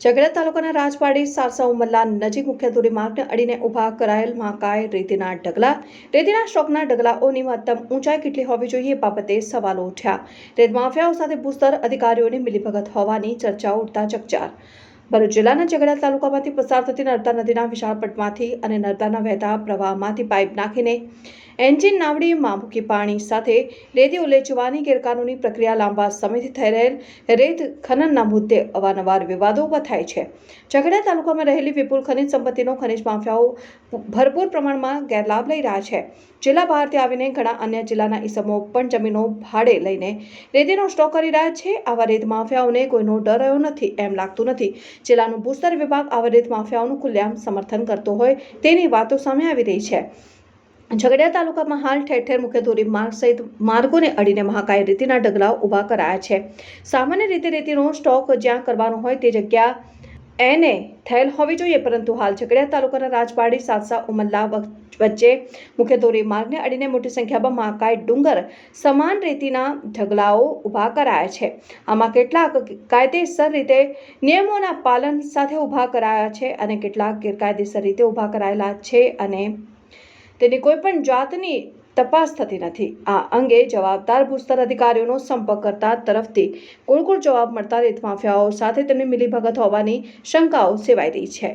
ઝઘડા તાલુકાના રાજપાડી સારસા ઉમરલા નજીક મુખ્ય ધોરીમાર્ગને અડીને ઊભા કરાયેલ મહાકાય રેતીના ઢગલા, રેતીના સ્ટોકના ઢગલાઓની મહત્તમ ઊંચાઈ કેટલી હોવી જોઈએ બાબતે સવાલો ઉઠ્યા. રેત માફિયાઓ સાથે ભૂસ્તર અધિકારીઓની મિલીભગત હોવાની ચર્ચાઓ ઉઠતા ચકચાર. ભરૂચ જિલ્લાના ઝઘડા તાલુકામાંથી પસાર થતી નર્મદા નદીના વિશાળ પટમાંથી અને નર્મદાના વહેતા પ્રવાહમાંથી પાઇપ નાખીને એન્જિન નાવડીમાં મૂકી પાણી સાથે રેતી ઉલેચવાની ગેરકાનૂની પ્રક્રિયા લાંબા સમયથી થઈ રહેલ રેત ખનનના મુદ્દે અવારનવાર વિવાદો ઊભા થાય છે. ઝઘડા તાલુકામાં રહેલી વિપુલ ખનિજ સંપત્તિનો ખનિજ માફિયાઓ ભરપૂર પ્રમાણમાં ગેરલાભ લઈ રહ્યા છે. જિલ્લા બહારથી આવીને ઘણા અન્ય જિલ્લાના ઈસમો પણ જમીનો ભાડે લઈને રેતીનો સ્ટોક કરી રહ્યા છે. આવા રેત માફિયાઓને કોઈનો ડર રહ્યો નથી એમ લાગતું નથી. જિલ્લાનું ભૂસ્તર વિભાગ આવા રેત માફિયાઓનું ખુલ્લેઆમ સમર્થન કરતો હોય તેની વાતો સામે આવી રહી છે. ઝઘડિયા તાલુકામાં હાલ ઠેર ઠેર મુખ્ય ધોરી માર્ગ સહિત માર્ગોને અડીને મહાકાય રેતીના ઢગલાઓ ઊભા કરાયા છે. સામાન્ય રીતે રેતીનો સ્ટોક જ્યાં કરવાનો હોય તે જગ્યા એને થયેલ હોવી જોઈએ, પરંતુ હાલ ઝઘડિયા તાલુકાના રાજપાડી સાતસા ઉમલ્લા વચ- વચ્ચે મુખ્ય ધોરીમાર્ગને અડીને મોટી સંખ્યામાં મહાકાય ડુંગર સમાન રીતિના ઢગલાઓ ઊભા કરાયા છે. આમાં કેટલાક કાયદેસર રીતે નિયમોના પાલન સાથે ઊભા કરાયા છે અને કેટલાક ગેરકાયદેસર રીતે ઊભા કરાયેલા છે અને તેની કોઈ પણ જાતની તપાસ થતી નથી. આ અંગે જવાબદાર ભૂસ્તર અધિકારીઓનો સંપર્ક કરતા તરફથી કુળકુળ જવાબ મળતા રેત માફિયાઓ સાથે તેમની મિલીભગત હોવાની શંકાઓ સેવાઈ રહી છે.